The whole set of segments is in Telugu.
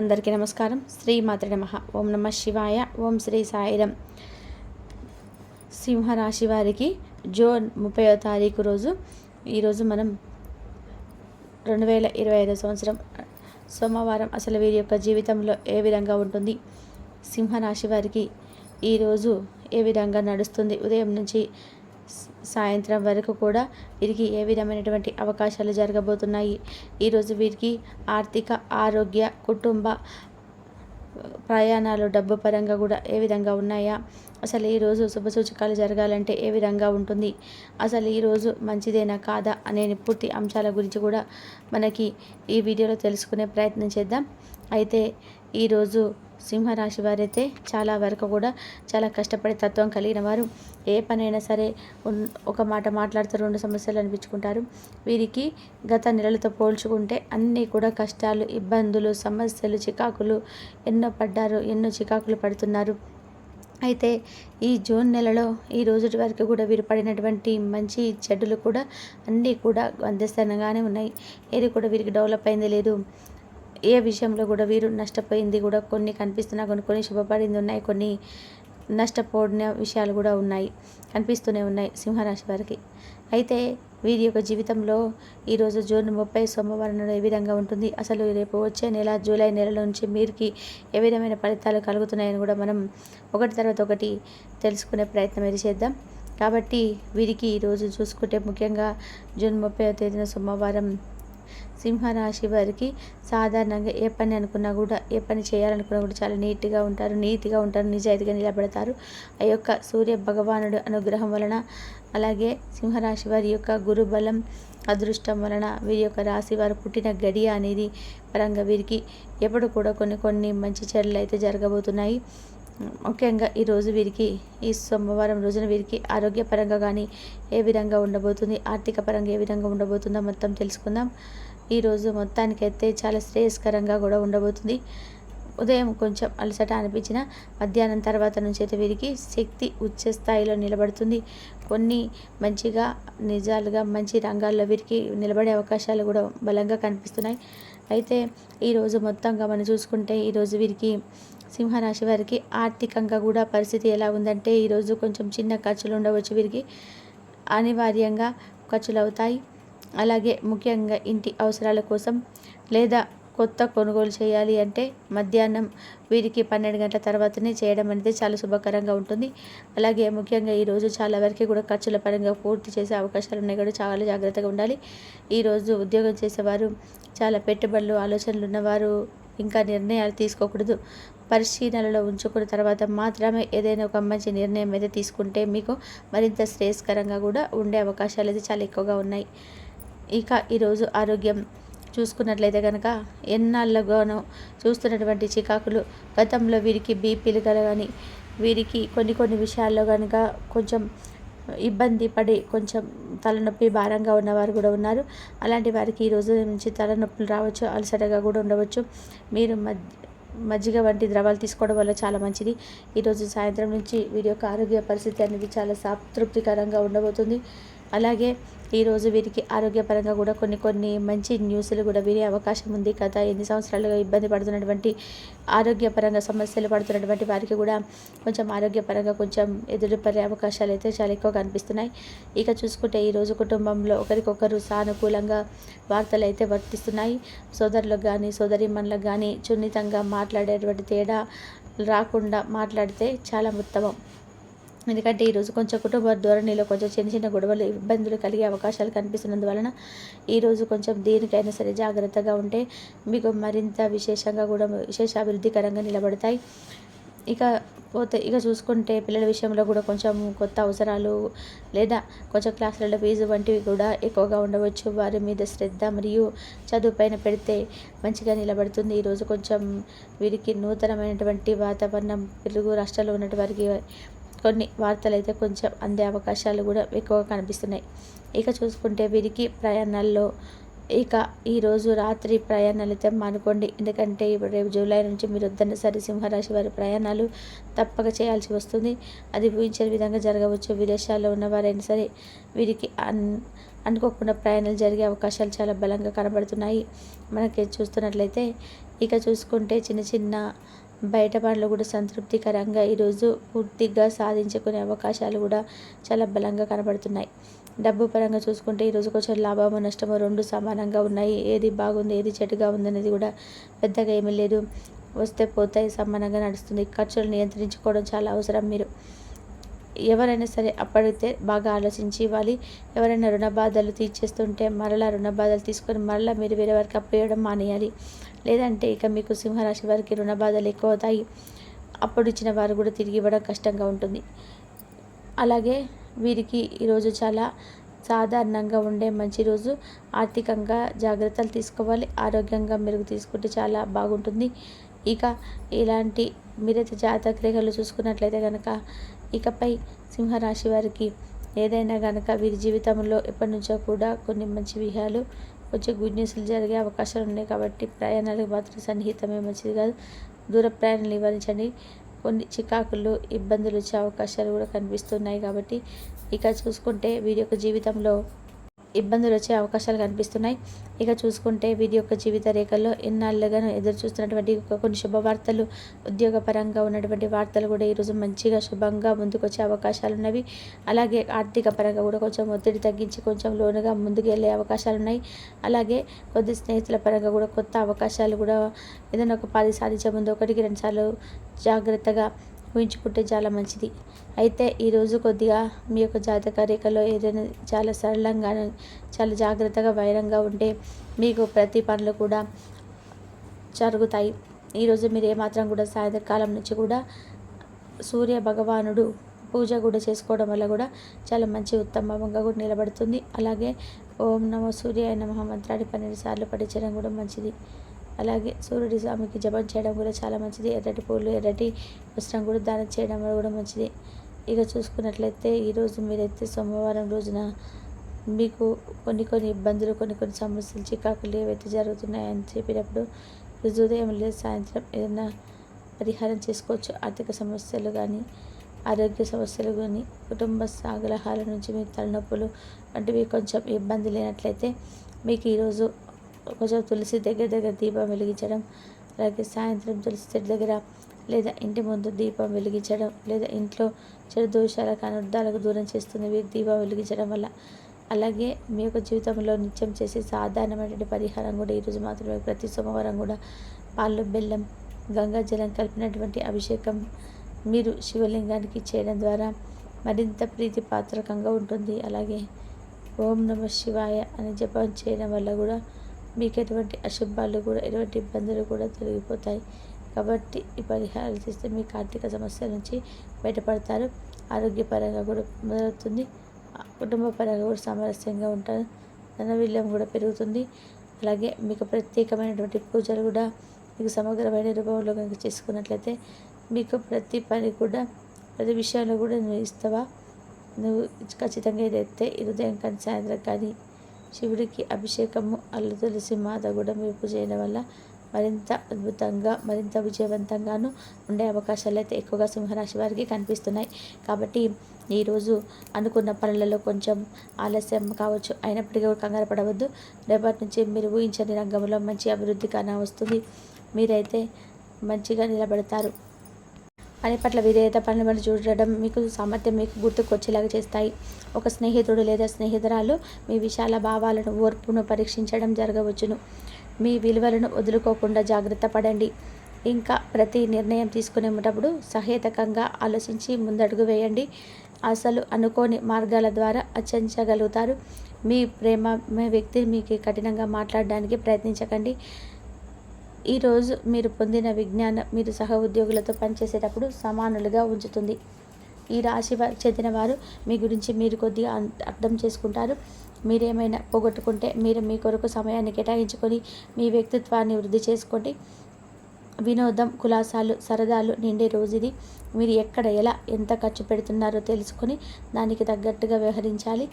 అందరికీ నమస్కారం. శ్రీ మాతృ నమ. ఓం నమ శివాయ. ఓం శ్రీ సాయిరం సింహరాశి వారికి జూన్ ముప్పైవ తారీఖు రోజు. ఈరోజు మనం రెండు వేల ఇరవై ఐదో సంవత్సరం సోమవారం అసలు వీరి యొక్క జీవితంలో ఏ విధంగా ఉంటుంది? సింహరాశి వారికి ఈరోజు ఏ విధంగా నడుస్తుంది? ఉదయం నుంచి సాయంత్రం వరకు కూడా వీరికి ఏ విధమైనటువంటి అవకాశాలు జరగబోతున్నాయి? ఈరోజు వీరికి ఆర్థిక ఆరోగ్య కుటుంబ ప్రయాణాలు డబ్బు పరంగా కూడా ఏ విధంగా ఉన్నాయా? అసలు ఈరోజు శుభసూచకాలు జరగాలంటే ఏ విధంగా ఉంటుంది? అసలు ఈరోజు మంచిదేనా కాదా అనే పూర్తి అంశాల గురించి కూడా మనకి ఈ వీడియోలో తెలుసుకునే ప్రయత్నం చేద్దాం. అయితే ఈరోజు సింహరాశి వారైతే చాలా వరకు కూడా చాలా కష్టపడే తత్వం కలిగిన వారు. ఏ పనైనా సరే ఒక మాట మాట్లాడుతూ రెండు సమస్యలు అనిపించుకుంటారు. వీరికి గత నెలలతో పోల్చుకుంటే అన్నీ కూడా కష్టాలు ఇబ్బందులు సమస్యలు చికాకులు ఎన్నో పడ్డారు ఎన్నో చికాకులు పడుతున్నారు. అయితే ఈ జూన్ నెలలో ఈ రోజుటి వరకు కూడా వీరు పడినటువంటి మంచి చెడ్డలు కూడా అన్నీ కూడా అందిస్తనగానే ఉన్నాయి. ఏది కూడా వీరికి డెవలప్ అయింది లేదు. ఏ విషయంలో కూడా వీరు నష్టపోయింది కూడా కొన్ని కనిపిస్తున్నా కొన్ని కొన్ని శుభపడింది ఉన్నాయి కొన్ని నష్టపోడిన విషయాలు కూడా ఉన్నాయి కనిపిస్తూనే ఉన్నాయి సింహరాశి వారికి. అయితే వీరి యొక్క జీవితంలో ఈరోజు జూన్ ముప్పై సోమవారం ఏ విధంగా ఉంటుంది? అసలు రేపు వచ్చే నెల జూలై నెల నుంచి మీరుకి ఏ విధమైన ఫలితాలు కలుగుతున్నాయని కూడా మనం ఒకటి తర్వాత ఒకటి తెలుసుకునే ప్రయత్నం అయితే చేద్దాం. కాబట్టి వీరికి ఈరోజు చూసుకుంటే ముఖ్యంగా జూన్ ముప్పై తేదీన సోమవారం సింహరాశి వారికి సాధారణంగా ఏ పని అనుకున్నా కూడా ఏ పని చేయాలనుకున్నా కూడా చాలా నీట్గా ఉంటారు నీతిగా ఉంటారు నిజాయితీగా నిలబడతారు. ఆ యొక్క సూర్య భగవానుడు అనుగ్రహం వలన అలాగే సింహరాశి వారి యొక్క గురుబలం అదృష్టం వలన వీరి యొక్క రాశి వారు పుట్టిన గడియ అనేది పరంగా వీరికి ఎప్పుడు కూడా కొన్ని కొన్ని మంచి చర్యలు అయితే జరగబోతున్నాయి. ముఖ్యంగా ఈరోజు వీరికి ఈ సోమవారం రోజున వీరికి ఆరోగ్యపరంగా కానీ ఏ విధంగా ఉండబోతుంది ఆర్థిక పరంగా ఏ విధంగా ఉండబోతుందో మొత్తం తెలుసుకుందాం. ఈరోజు మొత్తానికైతే చాలా శ్రేయస్కరంగా కూడా ఉండబోతుంది. ఉదయం కొంచెం అలసట అనిపించిన మధ్యాహ్నం తర్వాత నుంచి అయితే వీరికి శక్తి ఉచ్చ స్థాయిలో నిలబడుతుంది. కొన్ని మంచిగా నిజాలుగా మంచి రంగాల్లో వీరికి నిలబడే అవకాశాలు కూడా బలంగా కనిపిస్తున్నాయి. అయితే ఈరోజు మొత్తంగా మనం చూసుకుంటే ఈరోజు వీరికి సింహరాశి వారికి ఆర్థికంగా కూడా పరిస్థితి ఎలా ఉందంటే ఈరోజు కొంచెం చిన్న ఖర్చులు ఉండవచ్చు. వీరికి అనివార్యంగా ఖర్చులు అవుతాయి. అలాగే ముఖ్యంగా ఇంటి అవసరాల కోసం లేదా కొత్త కొనుగోలు చేయాలి అంటే మధ్యాహ్నం వీరికి పన్నెండు గంటల తర్వాతనే చేయడం అనేది చాలా శుభకరంగా ఉంటుంది. అలాగే ముఖ్యంగా ఈరోజు చాలా వరకు కూడా ఖర్చుల పరంగా పూర్తి చేసే అవకాశాలు ఉన్నాయి కూడా చాలా జాగ్రత్తగా ఉండాలి. ఈరోజు ఉద్యోగం చేసేవారు చాలా పెట్టుబడులు ఆలోచనలు ఉన్నవారు ఇంకా నిర్ణయాలు తీసుకోకూడదు. పరిశీలనలో ఉంచుకున్న తర్వాత మాత్రమే ఏదైనా ఒక మంచి నిర్ణయం అయితే తీసుకుంటే మీకు మరింత శ్రేయస్కరంగా కూడా ఉండే అవకాశాలు అయితే చాలా ఎక్కువగా ఉన్నాయి. ఇక ఈరోజు ఆరోగ్యం చూసుకున్నట్లయితే కనుక ఎన్నాళ్ళగానో చూస్తున్నటువంటి చికాకులు గతంలో వీరికి బీపీలు కానీ వీరికి కొన్ని కొన్ని విషయాల్లో కనుక కొంచెం ఇబ్బంది పడి కొంచెం తలనొప్పి భారంగా ఉన్నవారు కూడా ఉన్నారు. అలాంటి వారికి ఈ రోజు నుంచి తలనొప్పులు రావచ్చు అలసటగా కూడా ఉండవచ్చు. మీరు మధ్య మజ్జిగ వంటి ద్రవాలు తీసుకోవడం వల్ల చాలా మంచిది. ఈరోజు సాయంత్రం నుంచి వీరి యొక్క ఆరోగ్య పరిస్థితి అనేది చాలా సంతృప్తికరంగా ఉండబోతుంది. అలాగే ఈరోజు వీరికి ఆరోగ్యపరంగా కూడా కొన్ని కొన్ని మంచి న్యూస్లు కూడా వినే అవకాశం ఉంది. గత ఎన్ని సంవత్సరాలుగా ఇబ్బంది పడుతున్నటువంటి ఆరోగ్యపరంగా సమస్యలు పడుతున్నటువంటి వారికి కూడా కొంచెం ఆరోగ్యపరంగా కొంచెం ఎదురుపడే అవకాశాలు అయితే చాలా ఎక్కువ కనిపిస్తున్నాయి. ఇక చూసుకుంటే ఈరోజు కుటుంబంలో ఒకరికొకరు సానుకూలంగా వార్తలు అయితే వర్తిస్తున్నాయి. సోదరులకు కానీ సోదరిమణులకు కానీ సున్నితంగా మాట్లాడేటువంటి తేడా రాకుండా మాట్లాడితే చాలా ఉత్తమం. ఎందుకంటే ఈరోజు కొంచెం కుటుంబ ధోరణిలో కొంచెం చిన్న చిన్న గొడవలు ఇబ్బందులు కలిగే అవకాశాలు కనిపిస్తున్నందువలన ఈరోజు కొంచెం దేనికైనా సరే జాగ్రత్తగా ఉంటే మీకు మరింత విశేషంగా కూడా విశేష అభివృద్ధికరంగా నిలబడతాయి. ఇక పోతే ఇక చూసుకుంటే పిల్లల విషయంలో కూడా కొంచెం కొత్త అవసరాలు లేదా కొంచెం క్లాసులలో ఫీజు వంటివి కూడా ఎక్కువగా ఉండవచ్చు. వారి మీద శ్రద్ధ మరియు చదువు పైన పెడితే మంచిగా నిలబడుతుంది. ఈరోజు కొంచెం వీరికి నూతనమైనటువంటి వాతావరణం తెలుగు రాష్ట్రాల్లో ఉన్నటువంటి వారికి కొన్ని వార్తలు అయితే కొంచెం అందే అవకాశాలు కూడా ఎక్కువగా కనిపిస్తున్నాయి. ఇక చూసుకుంటే వీరికి ప్రయాణాల్లో ఇక ఈరోజు రాత్రి ప్రయాణాలు అయితే మానుకోండి. ఎందుకంటే ఇప్పుడు రేపు జూలై నుంచి మీరు వద్దన్న సరే సింహరాశి వారి ప్రయాణాలు తప్పక చేయాల్సి వస్తుంది. అది ఊహించే విధంగా జరగవచ్చు. విదేశాల్లో ఉన్నవారైనా సరే వీరికి అన్ అనుకోకుండా ప్రయాణాలు జరిగే అవకాశాలు చాలా బలంగా కనబడుతున్నాయి. మనకి చూస్తున్నట్లయితే ఇక చూసుకుంటే చిన్న చిన్న బయట పనులు కూడా సంతృప్తికరంగా ఈరోజు పూర్తిగా సాధించుకునే అవకాశాలు కూడా చాలా బలంగా కనబడుతున్నాయి. డబ్బు పరంగా చూసుకుంటే ఈరోజు కొంచెం లాభము నష్టము రెండు సమానంగా ఉన్నాయి. ఏది బాగుంది ఏది చెడుగా ఉందనేది కూడా పెద్దగా ఏమీ లేదు. వస్తే పోతాయి సమానంగా నడుస్తుంది. ఖర్చులు నియంత్రించుకోవడం చాలా అవసరం మీరు. ఎవరైనా సరే అప్పడితే బాగా ఆలోచించి ఇవ్వాలి. ఎవరైనా రుణ బాధలు తీర్చేస్తుంటే మరలా రుణ బాధలు తీసుకొని మరలా మీరు వేరే వారికి అప్పు మానేయాలి. లేదంటే ఇక మీకు సింహరాశి వారికి రుణ బాధలు ఎక్కువ అవుతాయి అప్పుడు ఇచ్చిన వారు కూడా తిరిగి ఇవ్వడం కష్టంగా ఉంటుంది. అలాగే వీరికి ఈరోజు చాలా సాధారణంగా ఉండే మంచి రోజు. ఆర్థికంగా జాగ్రత్తలు తీసుకోవాలి. ఆరోగ్యంగా మెరుగు తీసుకుంటే చాలా బాగుంటుంది. ఇక ఇలాంటి మీరైతే జాతక రేఖలు చూసుకున్నట్లయితే కనుక ఇకపై సింహరాశి వారికి ఏదైనా కనుక వీరి జీవితంలో ఎప్పటి నుంచో కూడా కొన్ని మంచి విషయాలు వచ్చే గుడ్ న్యూస్లు జరిగే అవకాశాలు ఉన్నాయి కాబట్టి ప్రయాణాలకు మాత్రం సన్నిహితమే మంచిది కాదు. దూర ప్రయాణాలు నివారించండి. కొన్ని చికాకులు ఇబ్బందులు వచ్చే అవకాశాలు కూడా కనిపిస్తున్నాయి కాబట్టి ఇక చూసుకుంటే వీరి యొక్క జీవితంలో ఇబ్బందులు వచ్చే అవకాశాలు కనిపిస్తున్నాయి. ఇక చూసుకుంటే వీరి యొక్క జీవిత రేఖల్లో ఎన్నాళ్ళుగానో ఎదురు చూస్తున్నటువంటి కొన్ని శుభవార్తలు ఉద్యోగపరంగా ఉన్నటువంటి వార్తలు కూడా ఈరోజు మంచిగా శుభంగా ముందుకొచ్చే అవకాశాలు ఉన్నవి. అలాగే ఆర్థిక పరంగా కూడా కొంచెం ఒత్తిడి తగ్గించి కొంచెం లోనుగా ముందుకు వెళ్ళే అవకాశాలు ఉన్నాయి. అలాగే కొద్ది స్నేహితుల పరంగా కూడా కొత్త అవకాశాలు కూడా ఏదైనా ఒక పది సాధించే ముందు ఒకటికి రెండుసార్లు జాగ్రత్తగా ఊహించుకుంటే చాలా మంచిది. అయితే ఈరోజు కొద్దిగా మీ యొక్క జాతక రేఖలో ఏదైనా చాలా సరళంగా చాలా జాగ్రత్తగా వైరంగా ఉంటే మీకు ప్రతి పనులు కూడా జరుగుతాయి. ఈరోజు మీరు ఏమాత్రం కూడా సాయంత్రకాలం నుంచి కూడా సూర్య భగవానుడు పూజ కూడా చేసుకోవడం వల్ల కూడా చాలా మంచి ఉత్తమంగా కూడా నిలబడుతుంది. అలాగే ఓం నమో సూర్య నమ మంత్రాన్ని పన్నెండు సార్లు పఠించడం కూడా మంచిది. అలాగే సూర్యుడి స్వామికి జపం చేయడం కూడా చాలా మంచిది. ఎర్రటి పూలు ఎర్రటి వస్త్రం కూడా దానం చేయడం కూడా మంచిది. ఇక చూసుకున్నట్లయితే ఈరోజు మీరైతే సోమవారం రోజున మీకు కొన్ని కొన్ని ఇబ్బందులు కొన్ని కొన్ని సమస్యలు చికాకులు ఏవైతే జరుగుతున్నాయని చెప్పినప్పుడు రోజు ఉదయం లేదా సాయంత్రం ఏదైనా పరిహారం చేసుకోవచ్చు. ఆర్థిక సమస్యలు కానీ ఆరోగ్య సమస్యలు కానీ కుటుంబ సాగలహాల నుంచి మీ తలనొప్పులు వంటివి కొంచెం ఇబ్బంది లేనట్లయితే మీకు ఈరోజు కొంచెం తులసి దగ్గర దగ్గర దీపం వెలిగించడం అలాగే సాయంత్రం తులసి చెట్టు దగ్గర లేదా ఇంటి ముందు దీపం వెలిగించడం లేదా ఇంట్లో చెడు దోషాలకు అనర్థాలకు దూరం చేస్తుంది దీపం వెలిగించడం వల్ల అలాగే మీ యొక్క జీవితంలో నిత్యం చేసే సాధారణమైనటువంటి పరిహారం కూడా ఈరోజు మాత్రమే. ప్రతి సోమవారం కూడా పాలు బెల్లం గంగా జలం కలిపినటువంటి అభిషేకం మీరు శివలింగానికి చేయడం ద్వారా మరింత ప్రీతిపాత్రకంగా ఉంటుంది. అలాగే ఓం నమ శివాయ అని జపం చేయడం వల్ల కూడా మీకు ఎటువంటి అశుభాలు కూడా ఎటువంటి ఇబ్బందులు కూడా తొలగిపోతాయి. కాబట్టి ఈ పరిహారాలు చేస్తే మీకు ఆర్థిక సమస్యల నుంచి బయటపడతారు. ఆరోగ్యపరంగా కూడా మొదలవుతుంది. కుటుంబపరంగా కూడా సామరస్యంగా ఉంటారు. ధన విలువం కూడా పెరుగుతుంది. అలాగే మీకు ప్రత్యేకమైనటువంటి పూజలు కూడా మీకు సమగ్రమైన రూపంలో కనుక చేసుకున్నట్లయితే మీకు ప్రతి పని కూడా ప్రతి విషయంలో కూడా నువ్వు ఇస్తావా నువ్వు ఖచ్చితంగా ఏదైతే ఈ ఉదయం కానీ సాయంత్రం కానీ శివుడికి అభిషేకము అల్లు తులసి మాత కూడా చేయడం వల్ల మరింత అద్భుతంగా మరింత విజయవంతంగాను ఉండే అవకాశాలు అయితే ఎక్కువగా సింహరాశి వారికి కనిపిస్తున్నాయి. కాబట్టి ఈరోజు అనుకున్న పనులలో కొంచెం ఆలస్యం కావచ్చు. అయినప్పటికీ కంగారు పడవద్దు. రేపటి నుంచి మీరు ఊహించని రంగంలో మంచి అభివృద్ధి కాన వస్తుంది. మీరైతే మంచిగా నిలబడతారు. పని పట్ల విధేయత పనులు చూడడం మీకు సామర్థ్యం మీకు గుర్తుకొచ్చేలాగా చేస్తాయి. ఒక స్నేహితుడు లేదా స్నేహితురాలు మీ విశాల భావాలను ఓర్పును పరీక్షించడం జరగవచ్చును. మీ విలువలను వదులుకోకుండా జాగ్రత్త పడండి. ఇంకా ప్రతి నిర్ణయం తీసుకునేటప్పుడు సహేతకంగా ఆలోచించి ముందడుగు వేయండి. అసలు అనుకోని మార్గాల ద్వారా అచంచగలుగుతారు మీ ప్రేమ మీ వ్యక్తి మీకు కఠినంగా మాట్లాడడానికి ప్రయత్నించకండి. ఈరోజు మీరు పొందిన విజ్ఞానం మీరు సహ ఉద్యోగులతో పనిచేసేటప్పుడు సమానులుగా ఉంచుతుంది. ఈ రాశి చెందిన వారు మీ గురించి మీరు కొద్దిగా అర్థం చేసుకుంటారు. మీరేమైనా పోగొట్టుకుంటే మీరు మీ కొరకు సమయాన్ని కేటాయించుకొని మీ వ్యక్తిత్వాన్ని వృద్ధి చేసుకోండి. వినోదం కులాసాలు సరదాలు నిండే రోజు ఇది మీరు ఎక్కడ ఎలా ఎంత ఖర్చు పెడుతున్నారో తెలుసుకొని దానికి తగ్గట్టుగా వ్యవహరించాలి.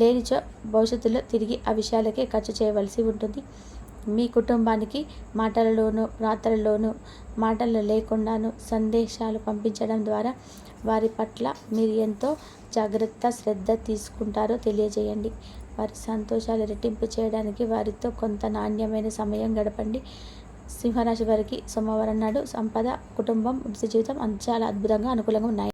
లేనిచో భవిష్యత్తులో తిరిగి ఆ విషయాలకే ఖర్చు చేయవలసి ఉంటుంది. మీ కుటుంబానికి మాటలలోనూ రాత్రల్లోనూ మాటలు లేకుండాను సందేశాలు పంపించడం ద్వారా వారి పట్ల మీరు ఎంతో జాగ్రత్త శ్రద్ధ తీసుకుంటారో తెలియజేయండి. వారి సంతోషాలు రెట్టింపు చేయడానికి వారితో కొంత నాణ్యమైన సమయం గడపండి. సింహరాశి వారికి సోమవారం నాడు సంపద కుటుంబం వృత్తి జీవితం చాలా అద్భుతంగా అనుకూలంగా ఉన్నాయి.